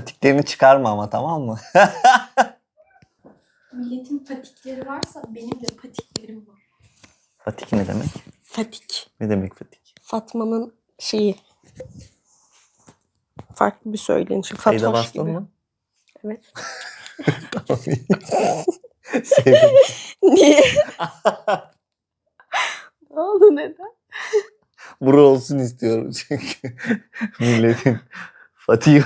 Patiklerini çıkarma ama tamam mı? Milletin patikleri varsa benim de patiklerim var. Fatik ne demek? Fatik. Ne demek fatik? Fatma'nın şeyi. Farklı bir söylenişi. Kayda Fatoş bastın gibi. mı? Evet. Tamam. Sevdim. Niye? ne oldu neden? Buru olsun istiyorum çünkü. Milletin Fatih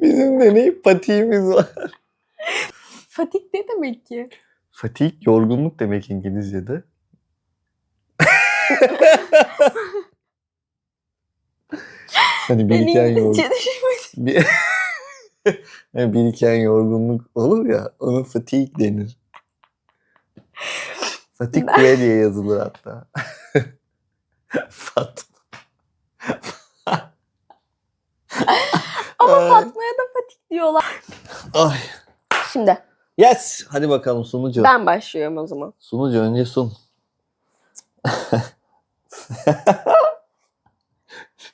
Bizim de ne patiğimiz var. Fatik ne demek ki? Fatih yorgunluk demek İngilizce'de. hani biriken yorgun, İngilizce düşünmedim. bir, hani biriken yorgunluk olur ya ona fatigue denir. Fatigue diye yazılır hatta. Fat. Ama Ay. Fatma'ya da Fatik diyorlar. Ay. Şimdi Yes. Hadi bakalım sunucu. ben başlıyorum o zaman. Sunucu önce sun.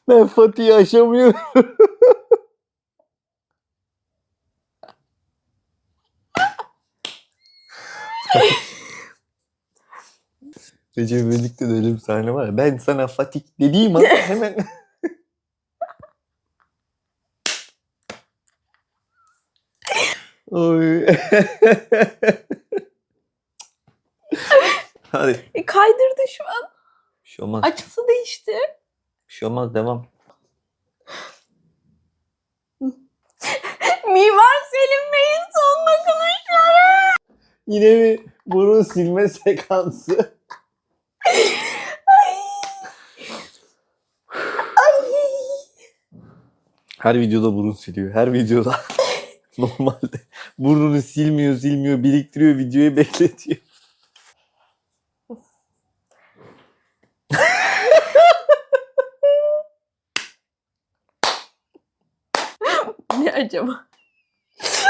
ben Fatih'i aşamıyorum. Recep İvedik'te de öyle bir sahne var ya. Ben sana Fatih dediğim an hemen... Oy. Hadi. E, kaydırdı şu an. Bir şey olmaz. Açısı değişti. Bir şey olmaz devam. Mimar Selim Bey'in son dokunuşları. Yine mi burun silme sekansı? Ay. Ay. Her videoda burun siliyor. Her videoda. Normalde burnunu silmiyor silmiyor biriktiriyor videoyu bekletiyor. Ne acaba?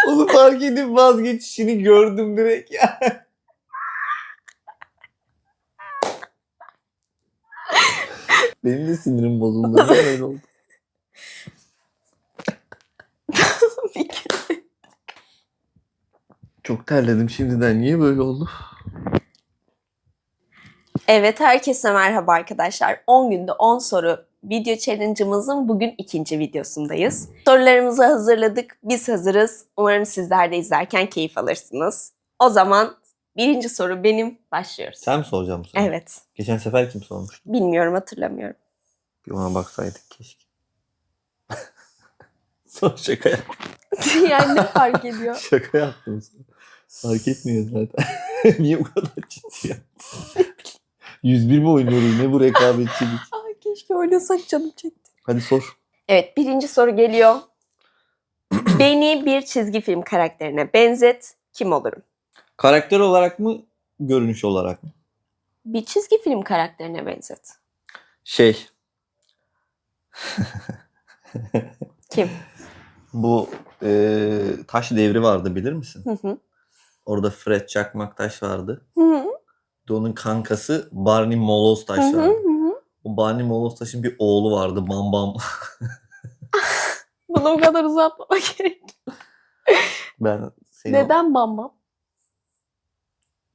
Onu fark edip vazgeçişini gördüm direkt ya. Benim de sinirim bozuldu. Niye öyle oldu? Fikir. Çok terledim şimdiden. Niye böyle oldu? Evet herkese merhaba arkadaşlar. 10 günde 10 soru video challenge'ımızın bugün ikinci videosundayız. Sorularımızı hazırladık. Biz hazırız. Umarım sizler de izlerken keyif alırsınız. O zaman birinci soru benim. Başlıyoruz. Sen mi soracaksın bu sefer? Evet. Geçen sefer kim sormuştu? Bilmiyorum hatırlamıyorum. Bir ona baksaydık keşke. Son şaka yap. yani ne fark ediyor? Şaka yaptım sana. Fark etmiyor zaten. Niye bu kadar ciddi ya? 101 mi oynuyoruz? Ne bu rekabetçilik? Ay keşke oynasak canım çekti. Hadi sor. Evet birinci soru geliyor. Beni bir çizgi film karakterine benzet. Kim olurum? Karakter olarak mı? Görünüş olarak mı? Bir çizgi film karakterine benzet. Şey. Kim? Bu e, taş devri vardı bilir misin? Hı hı. Orada Fred Çakmaktaş vardı. Hı hı. Bir de onun kankası Barney Moloztaş Hı hı vardı. hı hı. O Barney Moloztaş'ın bir oğlu vardı Bam Bam. Bunu o kadar uzatmama gerek. ben seni Neden bambam?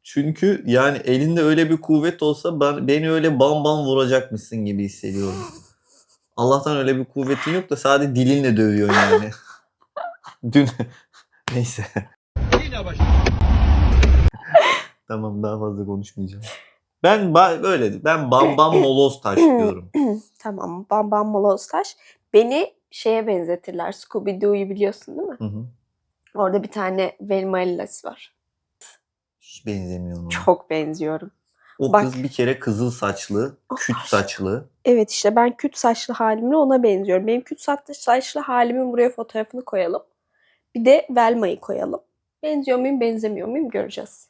Çünkü yani elinde öyle bir kuvvet olsa ben beni öyle bam bam vuracakmışsın gibi hissediyorum. Allah'tan öyle bir kuvvetin yok da sadece dilinle dövüyor yani. Dün neyse. Tamam daha fazla konuşmayacağım. Ben ba- öyle ben bam bam moloz taş diyorum. tamam bam bam moloztaş. Beni şeye benzetirler. Scooby-Doo'yu biliyorsun değil mi? Hı hı. Orada bir tane Velma Alice var. Hiç benzemiyor ona. Çok benziyorum. O Bak. kız bir kere kızıl saçlı, küt saçlı. Evet işte ben küt saçlı halimle ona benziyorum. Benim küt saçlı, saçlı halimin buraya fotoğrafını koyalım. Bir de Velma'yı koyalım. Benziyor muyum benzemiyor muyum göreceğiz.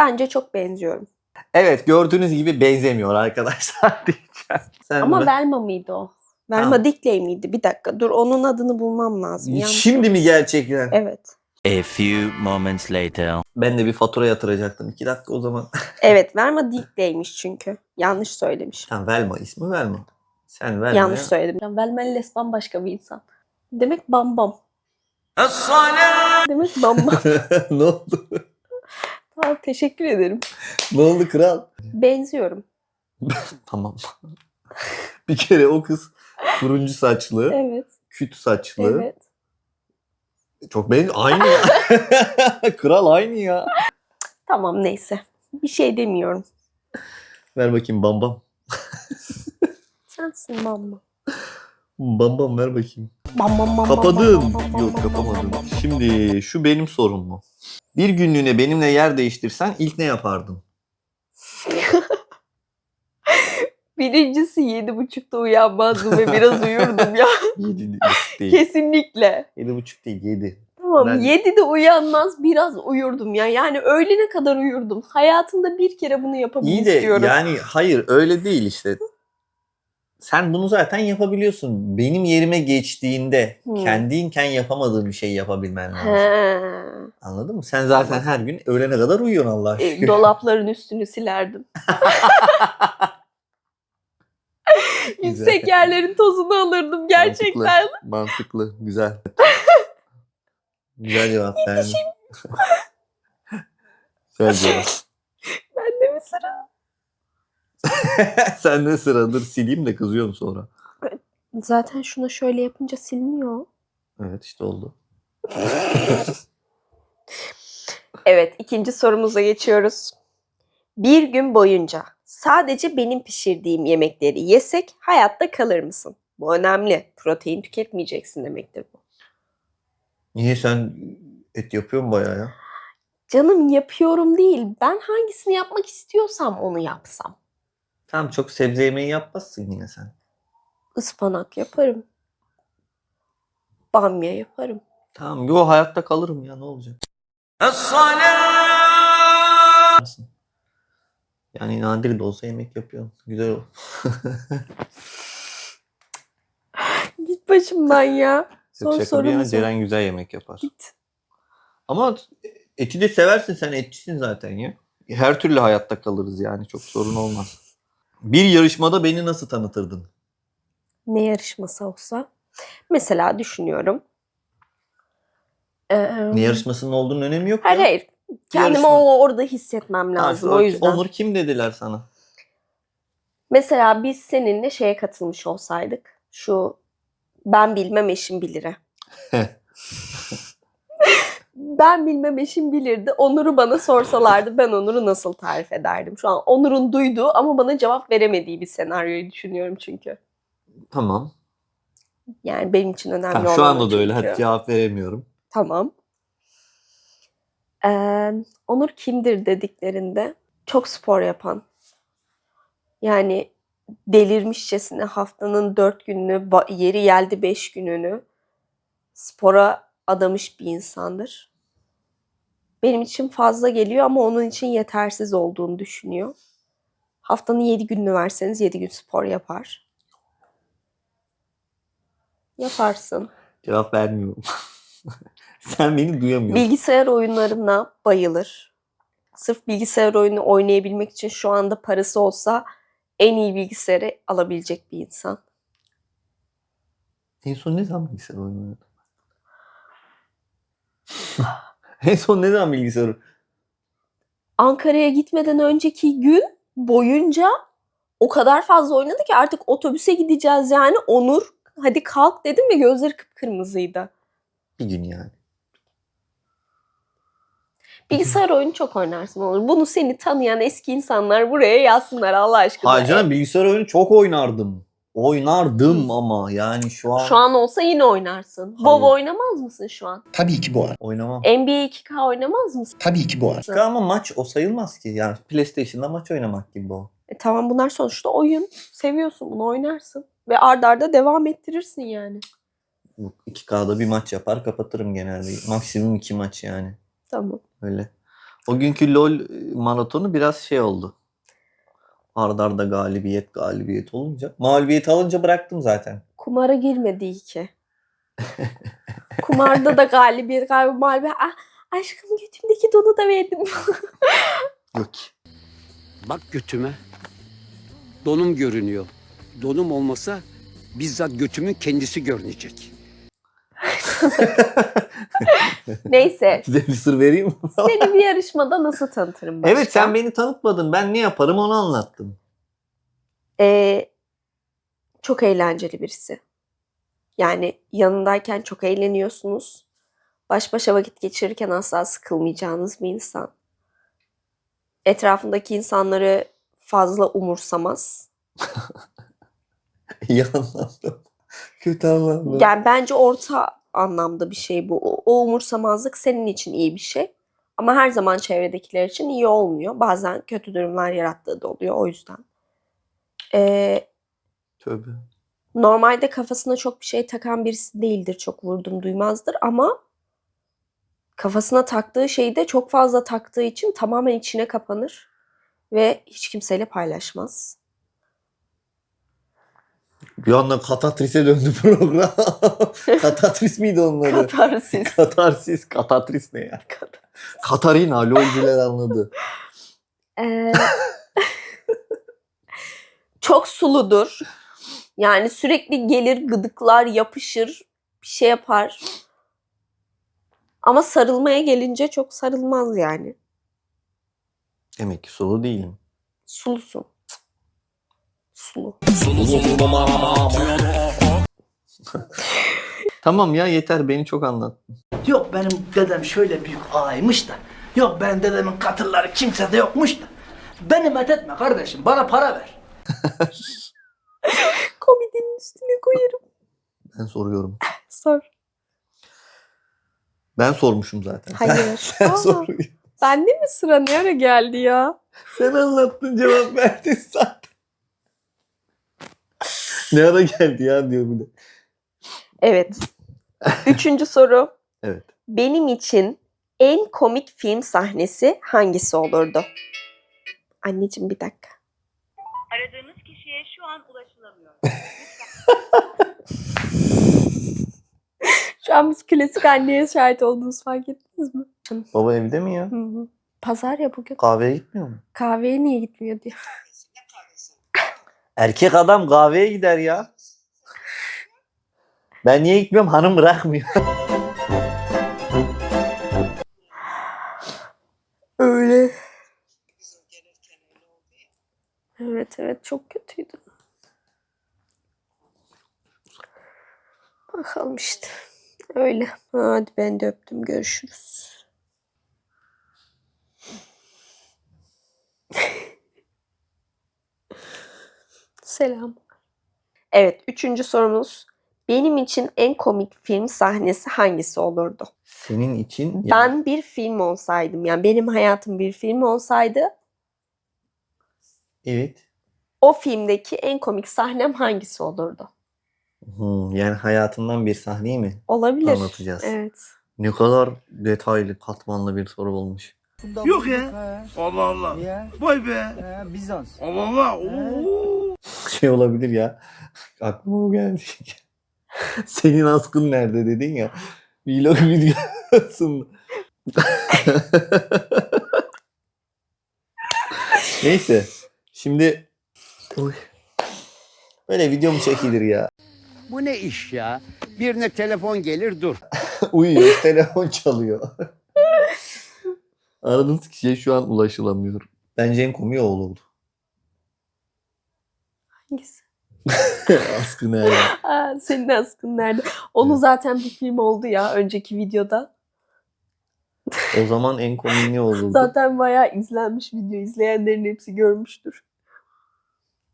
Bence çok benziyorum. Evet gördüğünüz gibi benzemiyor arkadaşlar diyeceğim. Sen Ama Velma mıydı o? Velma. Dickley miydi? Bir dakika dur onun adını bulmam lazım. Yanlış Şimdi mi gerçekten? Evet. A few moments later. Ben de bir fatura yatıracaktım. İki dakika o zaman. Evet Velma Dickley'miş çünkü. Yanlış söylemişim. Tamam Velma ismi Velma. Sen verme. Yanlış söyledim. Yani Velmelles bambaşka bir insan. Demek bam bam. Demek bam bam. ne oldu? Tamam teşekkür ederim. Ne oldu kral? Benziyorum. Tamam. bir kere o kız turuncu saçlı, Evet. küt saçlı. Evet. Çok ben aynı ya. kral aynı ya. Tamam neyse. Bir şey demiyorum. Ver bakayım bam bam. Sensin bam bam. Bam ver bakayım. Bam bam bam bam, Yok kapamadım. Şimdi şu benim sorum mu? Bir günlüğüne benimle yer değiştirsen ilk ne yapardın? Birincisi yedi buçukta uyanmazdım ve biraz uyurdum ya. Yedi değil. Kesinlikle. Yedi buçuk değil yedi. Tamam Ben- yedide uyanmaz biraz uyurdum ya. Yani öğlene kadar uyurdum. Hayatımda bir kere bunu yapabilmek İyi de istiyorum. yani hayır öyle değil işte. Sen bunu zaten yapabiliyorsun. Benim yerime geçtiğinde Hmm. kendinken yapamadığın bir şey yapabilmen lazım. He. Anladın mı? Sen zaten her gün öğlene kadar uyuyorsun Allah E, aşkına. dolapların üstünü silerdim. Yüksek yerlerin tozunu alırdım gerçekten. Mantıklı, mantıklı. Güzel. Güzel cevap beğendim. Güzel cevap. Ben de mi sıra? Sen de sıradır sileyim de kızıyorum sonra. Zaten şunu şöyle yapınca siliniyor. Evet işte oldu. Evet ikinci sorumuza geçiyoruz. Bir gün boyunca sadece benim pişirdiğim yemekleri yesek hayatta kalır mısın? Bu önemli. Protein tüketmeyeceksin demektir bu. Niye sen et yapıyorsun bayağı ya? Canım yapıyorum değil. Ben hangisini yapmak istiyorsam onu yapsam. Tamam çok sebze yemeği yapmazsın yine sen. Ispanak yaparım. Bamya yaparım. Tamam yo hayatta kalırım ya ne olacak? Yani nadir de olsa yemek yapıyorsun. Güzel ol. Git başımdan ya. Son Yok şaka bir yana sorumuz. Ceren güzel yemek yapar. Git. Ama eti de seversin sen etçisin zaten ya. Her türlü hayatta kalırız yani çok sorun olmaz. Bir yarışmada beni nasıl tanıtırdın? Ne yarışması olsa. Mesela düşünüyorum. Ee, Ne yarışmasının olduğunun önemi yok Hayır ya. hayır. Kendimi yarışma. o orada hissetmem Ha, lazım o yüzden. Onur kim dediler sana? Mesela biz seninle şeye katılmış olsaydık. Şu ben bilmem eşim bilire. ben bilmem eşim bilirdi. Onur'u bana sorsalardı ben Onur'u nasıl tarif ederdim? Şu an Onur'un duyduğu ama bana cevap veremediği bir senaryoyu düşünüyorum çünkü. Tamam. Yani benim için önemli olan şu anda da öyle. Hadi cevap veremiyorum. Tamam. Ee, Onur kimdir dediklerinde çok spor yapan. Yani delirmişçesine haftanın dört gününü, yeri geldi beş gününü spora adamış bir insandır. Benim için fazla geliyor ama onun için yetersiz olduğunu düşünüyor. Haftanın yedi gününü verseniz yedi gün spor yapar. Yaparsın. Cevap vermiyorum. Sen beni duyamıyorsun. Bilgisayar oyunlarına bayılır. Sırf bilgisayar oyunu oynayabilmek için şu anda parası olsa en iyi bilgisayarı alabilecek bir insan. En son ne zaman bilgisayar oyunu oynadın? en son ne zaman bilgisayar oyunu- Ankara'ya gitmeden önceki gün boyunca o kadar fazla oynadı ki artık otobüse gideceğiz yani Onur hadi kalk dedim ve gözleri kıpkırmızıydı. Bir gün yani. Bilgisayar oyunu çok oynarsın Onur. Bunu seni tanıyan eski insanlar buraya yazsınlar Allah aşkına. Hayır canım bilgisayar oyunu çok oynardım. Oynardım ama yani şu an, Şu an olsa yine oynarsın. Hayır. WoW oynamaz mısın şu an? Tabii ki boğar. oynamam. NBA 2K oynamaz mısın? Tabii ki boğar. Ama maç o sayılmaz ki. Yani PlayStation'da maç oynamak gibi o. E tamam bunlar sonuçta oyun. Seviyorsun bunu oynarsın. Ve ard arda devam ettirirsin yani. Bu 2K'da bir maç yapar kapatırım genelde. Maksimum iki maç yani. Tamam. Öyle. O günkü LoL maratonu biraz şey oldu. Arda arda galibiyet galibiyet olunca. Mağlubiyet alınca bıraktım zaten. Kumara girmedi ki. Kumarda da galibiyet galiba mağlubiyet. Ah, aşkım götümdeki donu da verdim. Yok. Bak götüme. Donum görünüyor. donum olmasa bizzat götümün kendisi görünecek. Neyse. Size bir sır vereyim mi? Seni bir yarışmada nasıl tanıtırım başka? evet sen beni tanıtmadın. Ben ne yaparım onu anlattım. Ee, çok eğlenceli birisi. Yani yanındayken çok eğleniyorsunuz. Baş başa vakit geçirirken asla sıkılmayacağınız bir insan. Etrafındaki insanları fazla umursamaz. İyi anlattım. Kötü anlattım. Yani bence orta anlamda bir şey bu. O, o umursamazlık senin için iyi bir şey. Ama her zaman çevredekiler için iyi olmuyor. Bazen kötü durumlar yarattığı da oluyor o yüzden. Ee, Tövbe. normalde kafasına çok bir şey takan birisi değildir. Çok vurdum duymazdır ama kafasına taktığı şeyi de çok fazla taktığı için tamamen içine kapanır ve hiç kimseyle paylaşmaz. Bir anda katatris'e döndü program. Katatris miydi onun adı? Katarsis. Katarsis. Katatris ne ya? Katarina. Lolcular anladı. Ee, çok suludur. Yani sürekli gelir, gıdıklar, yapışır, bir şey yapar. Ama sarılmaya gelince çok sarılmaz yani. Demek ki sulu değilim. Sulusun. Sulu. Tamam ya yeter beni çok anlattın. Yok benim dedem şöyle büyük ağaymış da. Yok benim dedemin katırları kimsede yokmuş da. Beni methetme kardeşim bana para ver. Komedinin üstüne koyarım. Ben soruyorum. Sor. Ben sormuşum zaten. Hayır. Sen Aa. Bende mi sıra ne ara geldi ya? Sen anlattın cevap verdin zaten. ne ara geldi ya diyor bir de. Evet. Üçüncü soru. Evet. Benim için en komik film sahnesi hangisi olurdu? Anneciğim bir dakika. Aradığınız kişiye şu an ulaşılamıyor. Şu an biz klasik anneye şahit olduğunuz fark ettiniz mi? Baba evde mi ya? Hı hı. Pazar ya bugün. Kahveye gitmiyor mu? Kahveye niye gitmiyor diyor. Erkek adam kahveye gider ya. Ben niye gitmiyorum? Hanım bırakmıyor. Öyle. Evet evet çok kötüydü. Bakalım işte. Öyle. Hadi ben de öptüm. Görüşürüz. Selam. Evet, üçüncü sorumuz. Benim için en komik film sahnesi hangisi olurdu? Senin için ya, Ben bir film olsaydım, yani benim hayatım bir film olsaydı, evet. o filmdeki en komik sahnem hangisi olurdu? Hmm, yani hayatından bir sahneyi mi Olabilir. anlatacağız? Evet. Ne kadar detaylı, katmanlı bir soru olmuş. Yok ya. Allah Allah. Vay be. Bizans. Allah Allah. Oo. Şey olabilir ya. Aklıma o geldi. Senin askın nerede dedin ya. Vlog videosun. Neyse. Şimdi Oy. böyle video mu çekilir ya? Bu ne iş ya? Birine telefon gelir dur. Uyuyor, telefon çalıyor. Aradığınız kişiye şu an ulaşılamıyor. Bence en komiği o olurdu. Hangisi? Askı nerede? Aa, senin askın nerede? Onu Evet. zaten bir film oldu ya önceki videoda. O zaman en komiği ne olurdu? Zaten bayağı izlenmiş video. izleyenlerin hepsi görmüştür.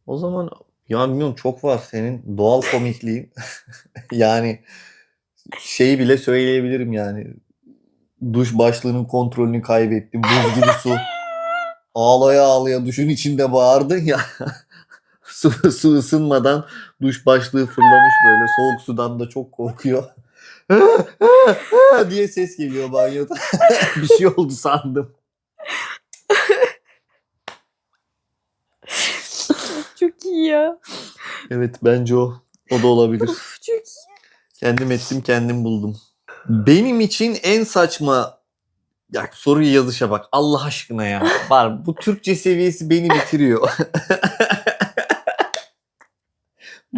O zaman ya bilmiyorum çok var senin doğal komikliğin. yani şeyi bile söyleyebilirim yani. Duş başlığının kontrolünü kaybettim. Buz gibi su. Ağlaya ağlaya duşun içinde bağırdın ya. Su, su ısınmadan duş başlığı fırlamış böyle. Soğuk sudan da çok korkuyor. diye ses geliyor banyoda. Bir şey oldu sandım. Çok iyi ya. Evet bence o. O da olabilir. Çok iyi. Kendim ettim kendim buldum. Benim için en saçma ya soruyu yazışa bak Allah aşkına ya. Var bu Türkçe seviyesi beni bitiriyor.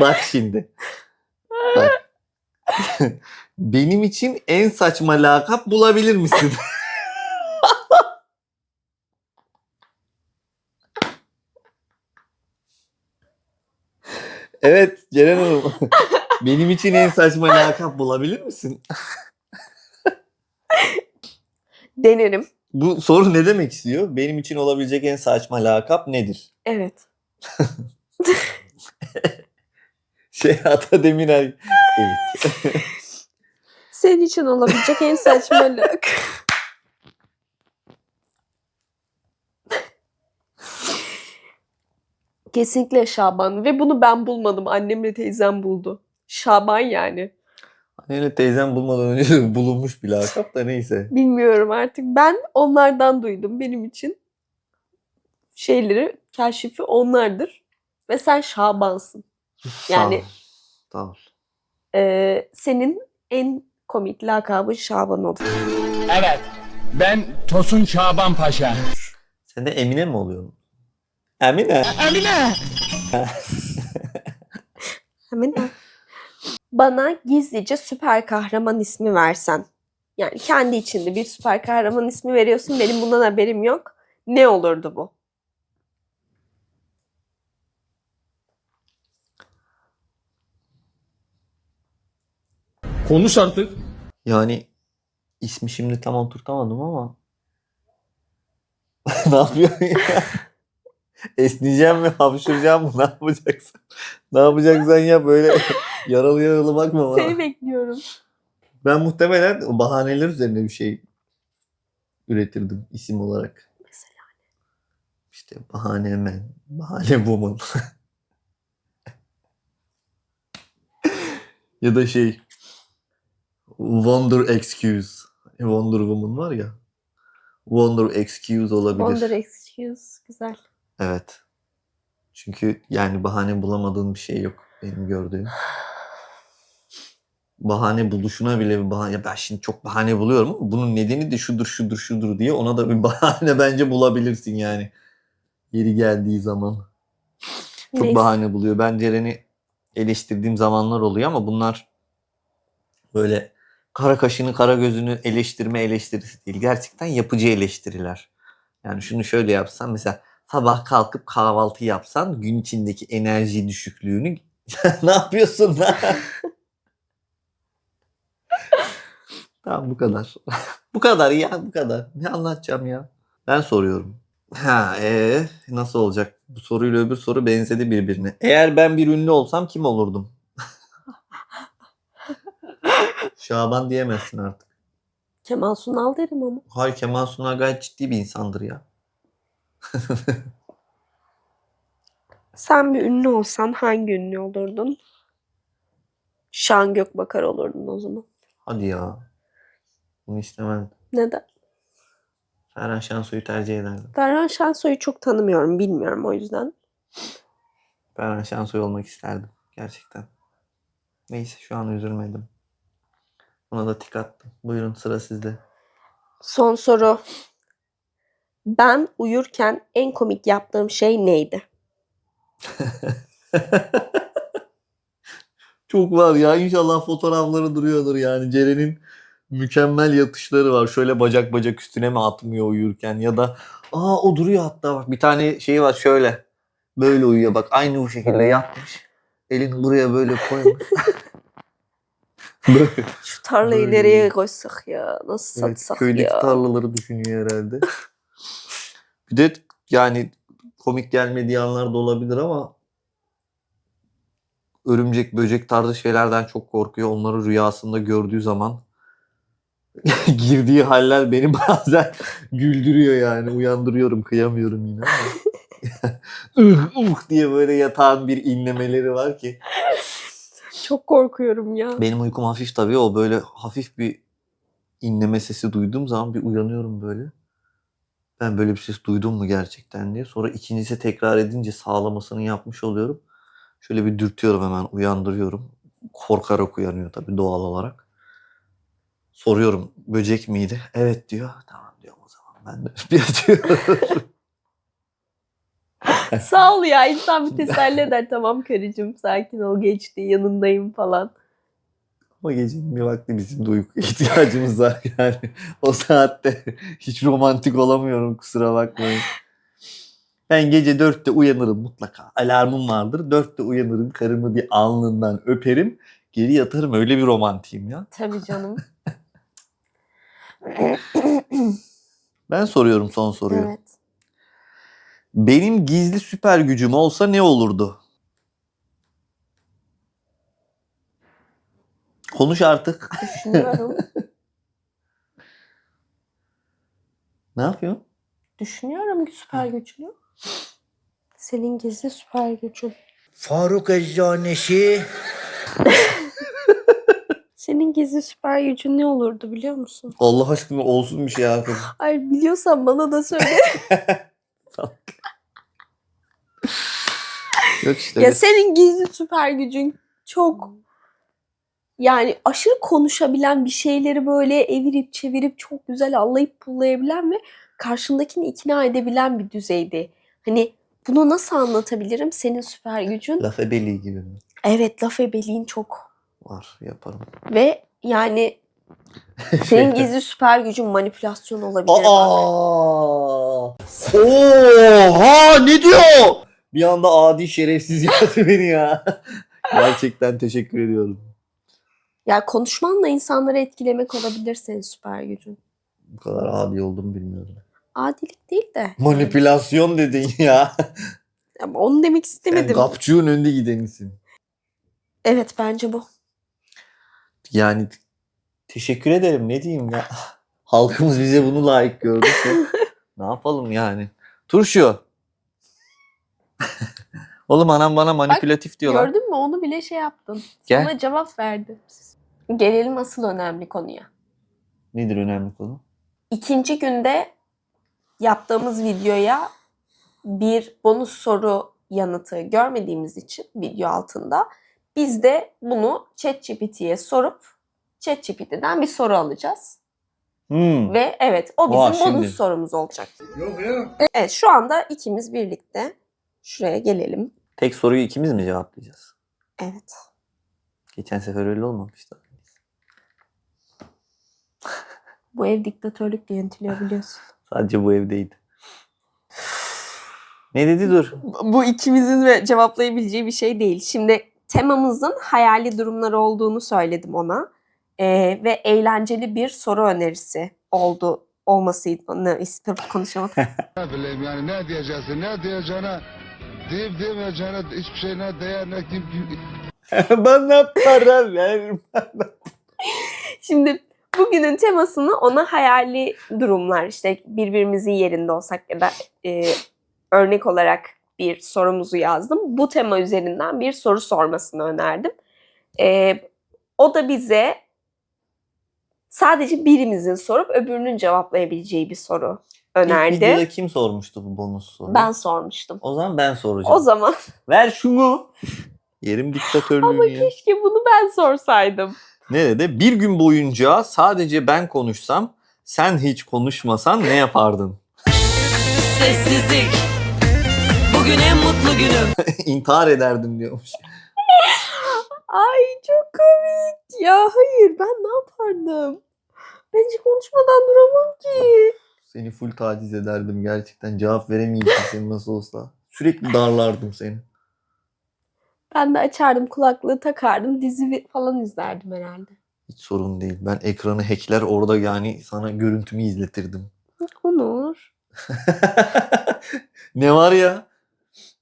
Bak şimdi. Bak. Benim için en saçma lakap bulabilir misin? evet Ceren Hanım. Benim için en saçma lakap bulabilir misin? Denerim. Bu soru ne demek istiyor? Benim için olabilecek en saçma lakap nedir? Evet. Şey Ata Demirer. Evet. Senin için olabilecek en saçma lakap. Kesinlikle Şaban ve bunu ben bulmadım. Annemle teyzem buldu. Şaban yani. Anneyle teyzem bulmadan önce de bulunmuş bir lakap da neyse. Bilmiyorum artık. Ben onlardan duydum benim için. Şeyleri, kaşifi onlardır. Ve sen Şaban'sın. Yani- Sağ ol. Ee, senin en komik lakabın Şaban olur. Evet, ben Tosun Şaban Paşa. Sen de Emine mi oluyorsun? Emine. Emine! Hemen al. Bana gizlice süper kahraman ismi versen. Yani kendi içinde bir süper kahraman ismi veriyorsun. Benim bundan haberim yok. Ne olurdu bu? Konuş artık. Yani ismi şimdi tam oturtamadım ama. ne yapıyorsun ya? Esneyeceğim mi? Hapşıracağım mı? Ne yapacaksın? Ne yapacaksan ya böyle yaralı yaralı bakma bana. Seni bekliyorum. Ben muhtemelen o bahaneler üzerine bir şey üretirdim isim olarak. Mesela İşte bahane men, bahane woman. ya da şey Wonder Excuse. Wonder Woman var ya. Wonder Excuse olabilir. Wonder excuse. Güzel. Evet. Çünkü yani bahane bulamadığın bir şey yok benim gördüğüm. Bahane buluşuna bile bir bahane. Ben şimdi çok bahane buluyorum ama bunun nedeni de şudur şudur şudur diye ona da bir bahane bence bulabilirsin yani. Yeri geldiği zaman. Çok Neyse. bahane buluyor. Ben Ceren'i eleştirdiğim zamanlar oluyor ama bunlar böyle kara kaşını kara gözünü eleştirme eleştirisi değil. Gerçekten yapıcı eleştiriler. Yani şunu şöyle yapsan mesela sabah kalkıp kahvaltı yapsan gün içindeki enerji düşüklüğünü ne yapıyorsun lan? tamam bu kadar. bu kadar ya bu kadar. Ne anlatacağım ya? Ben soruyorum. Ha ee, nasıl olacak? Bu soruyla öbür soru benzedi birbirine. Eğer ben bir ünlü olsam kim olurdum? Şaban diyemezsin artık. Kemal Sunal derim ama. Hayır Kemal Sunal gayet ciddi bir insandır ya. Sen bir ünlü olsan hangi ünlü olurdun? Şan Gökbakar olurdun o zaman. Hadi ya. Bunu istemem. Neden? Ferhan Şansoy'u tercih ederdim. Ferhan Şensoy'u çok tanımıyorum, bilmiyorum o yüzden. Ferhan Şansoy olmak isterdim. Gerçekten. Neyse şu an üzülmedim. Buna da tik attım. Buyurun sıra sizde. Son soru. Ben uyurken en komik yaptığım şey neydi? Çok var ya. İnşallah fotoğrafları duruyordur yani. Ceren'in mükemmel yatışları var. Şöyle bacak bacak üstüne mi atmıyor uyurken ya da aa o duruyor hatta bak bir tane şey var şöyle. Böyle uyuyor bak aynı bu şekilde yatmış. Elini buraya böyle koymuş. Şu tarlayı Böyle. nereye koysak ya? Nasıl Evet, satsak köydeki ya? tarlaları düşünüyor herhalde. bir de yani komik gelmediği anlar da olabilir ama örümcek, böcek tarzı şeylerden çok korkuyor. Onları rüyasında gördüğü zaman girdiği haller beni bazen güldürüyor yani. Uyandırıyorum, kıyamıyorum yine ama. uh, uh diye böyle yatağın bir inlemeleri var ki. Çok korkuyorum ya. Benim uykum hafif tabii. O böyle hafif bir inleme sesi duyduğum zaman bir uyanıyorum böyle. Ben böyle bir ses duydum mu gerçekten diye. Sonra ikincisi tekrar edince sağlamasını yapmış oluyorum. Şöyle bir dürtüyorum hemen uyandırıyorum. Korkarak uyanıyor tabii doğal olarak. Soruyorum böcek miydi? Evet diyor. Tamam diyorum o zaman. Ben de bir açıyorum. Sağ ol ya insan bir teselli eder. Tamam karıcığım sakin ol geçti yanındayım falan. Ama gecenin bir vakti bizim de uyku ihtiyacımız var yani. O saatte hiç romantik olamıyorum kusura bakmayın. Ben gece dörtte uyanırım mutlaka. Alarmım vardır. Dörtte uyanırım. Karımı bir alnından öperim. Geri yatarım. Öyle bir romantiyim ya. Tabii canım. Ben soruyorum son soruyu. evet. Benim gizli süper gücüm olsa ne olurdu? Konuş artık. Düşünüyorum. Ne yapıyorsun? Düşünüyorum ki süper güçlü. Senin gizli süper gücün. Faruk Eczanesi. Senin gizli süper gücün ne olurdu biliyor musun? Allah aşkına olsun bir şey artık. Hayır biliyorsan bana da söyle. Yok işte. ya senin gizli süper gücün çok yani aşırı konuşabilen bir şeyleri böyle evirip çevirip çok güzel anlayıp pullayabilen ve karşındakini ikna edebilen bir düzeyde. Hani bunu nasıl anlatabilirim? Senin süper gücün. Laf ebeliği gibi mi? Evet laf ebeliğin çok. Var yaparım. Ve yani senin gizli süper gücün manipülasyon olabilir. Aa! Oha ne diyor? Bir anda adi şerefsiz yaptı beni ya. Gerçekten teşekkür ediyorum. Ya konuşmanla insanları etkilemek olabilir senin süper gücün. Bu kadar adi oldum bilmiyordum. Adilik değil de. Manipülasyon dedin ya. Ama onu demek Sen istemedim. kapçığın önde gidenisin. Evet bence bu. Yani teşekkür ederim ne diyeyim ya. Halkımız bize bunu layık gördüyse ne yapalım yani. Turşu. Oğlum anam bana manipülatif diyorlar. Gördün mü onu bile şey yaptın. Gel. Sana cevap verdi. Gelelim asıl önemli konuya. Nedir önemli konu? İkinci günde yaptığımız videoya bir bonus soru yanıtı görmediğimiz için video altında biz de bunu ChatGPT'ye sorup ChatGPT'den bir soru alacağız. Hmm. Ve evet o bizim Vay, bonus şimdi. sorumuz olacak. Yok ya. Evet şu anda ikimiz birlikte şuraya gelelim. Tek soruyu ikimiz mi cevaplayacağız? Evet. Geçen sefer öyle olmamıştı. Bu ev diktatörlükle yönetiliyor biliyorsun. Sadece bu evdeydi. Ne dedi dur? Bu ikimizin ve cevaplayabileceği bir şey değil. Şimdi temamızın hayali durumlar olduğunu söyledim ona. Ee, ve eğlenceli bir soru önerisi oldu olmasını istiyorum konuşamadım. Ne bileyim yani ne diyeceksin ne diyeceğine deyip demeyeceğine hiçbir şey ne değer ne kim Bana para ver. Şimdi bugünün temasını ona hayali durumlar işte birbirimizin yerinde olsak ya da e, örnek olarak bir sorumuzu yazdım. Bu tema üzerinden bir soru sormasını önerdim. E, o da bize sadece birimizin sorup öbürünün cevaplayabileceği bir soru İlk önerdi. videoda kim sormuştu bu bonus soruyu? Ben sormuştum. O zaman ben soracağım. O zaman Ver şunu. Yerim diktatörlüğünü ama ya. keşke bunu ben sorsaydım. Ne dedi? Bir gün boyunca sadece ben konuşsam, sen hiç konuşmasan ne yapardın? Sessizlik. Bugün en mutlu günüm. İntihar ederdim diyormuş. Ay çok komik. Ya hayır ben ne yapardım? Ben hiç konuşmadan duramam ki. Seni full taciz ederdim gerçekten. Cevap veremeyeceksin senin nasıl olsa. Sürekli darlardım seni. Ben de açardım kulaklığı takardım dizi falan izlerdim herhalde. Hiç sorun değil. Ben ekranı hackler orada yani sana görüntümü izletirdim. Onur. ne var ya?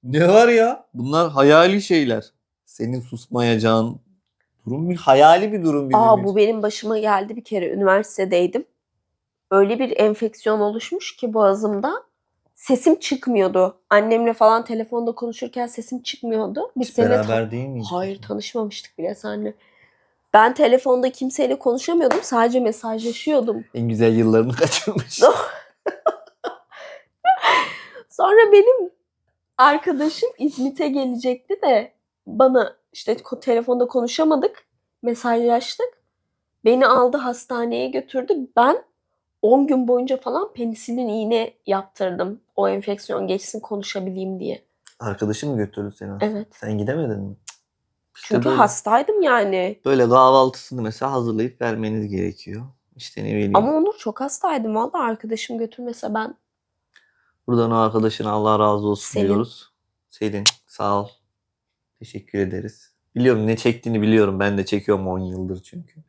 Ne var ya? Bunlar hayali şeyler. Senin susmayacağın durum bir hayali bir durum bizim Aa bu benim başıma geldi bir kere üniversitedeydim. Öyle bir enfeksiyon oluşmuş ki boğazımda sesim çıkmıyordu. Annemle falan telefonda konuşurken sesim çıkmıyordu. Biz Hiç beraber değil miyiz? Hayır tanışmamıştık bile seninle. Ben telefonda kimseyle konuşamıyordum. Sadece mesajlaşıyordum. En güzel yıllarını kaçırmış. Sonra benim arkadaşım İzmit'e gelecekti de bana işte telefonda konuşamadık. Mesajlaştık. Beni aldı hastaneye götürdü. Ben 10 gün boyunca falan penisilin iğne yaptırdım. O enfeksiyon geçsin konuşabileyim diye. Arkadaşın mı götürdü seni? Evet. Sen gidemedin mi? İşte Çünkü böyle, hastaydım yani. böyle kahvaltısını mesela hazırlayıp vermeniz gerekiyor. İşte ne bileyim. Ama Onur çok hastaydım. Valla arkadaşım götürmese ben Buradan o arkadaşına Allah razı olsun Selin. diyoruz. Selin sağ ol. Teşekkür ederiz. Biliyorum ne çektiğini biliyorum. Ben de çekiyorum 10 yıldır çünkü.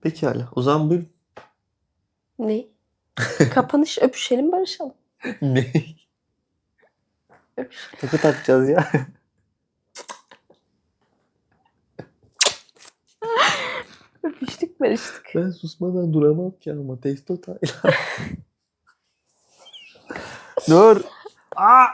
Pekala. O zaman buyurun. Ne? Kapanış öpüşelim barışalım. ne? Öpüş. Takı takacağız ya. Öpüştük barıştık. Ben susmadan duramam ki ama testo Dur. Aa,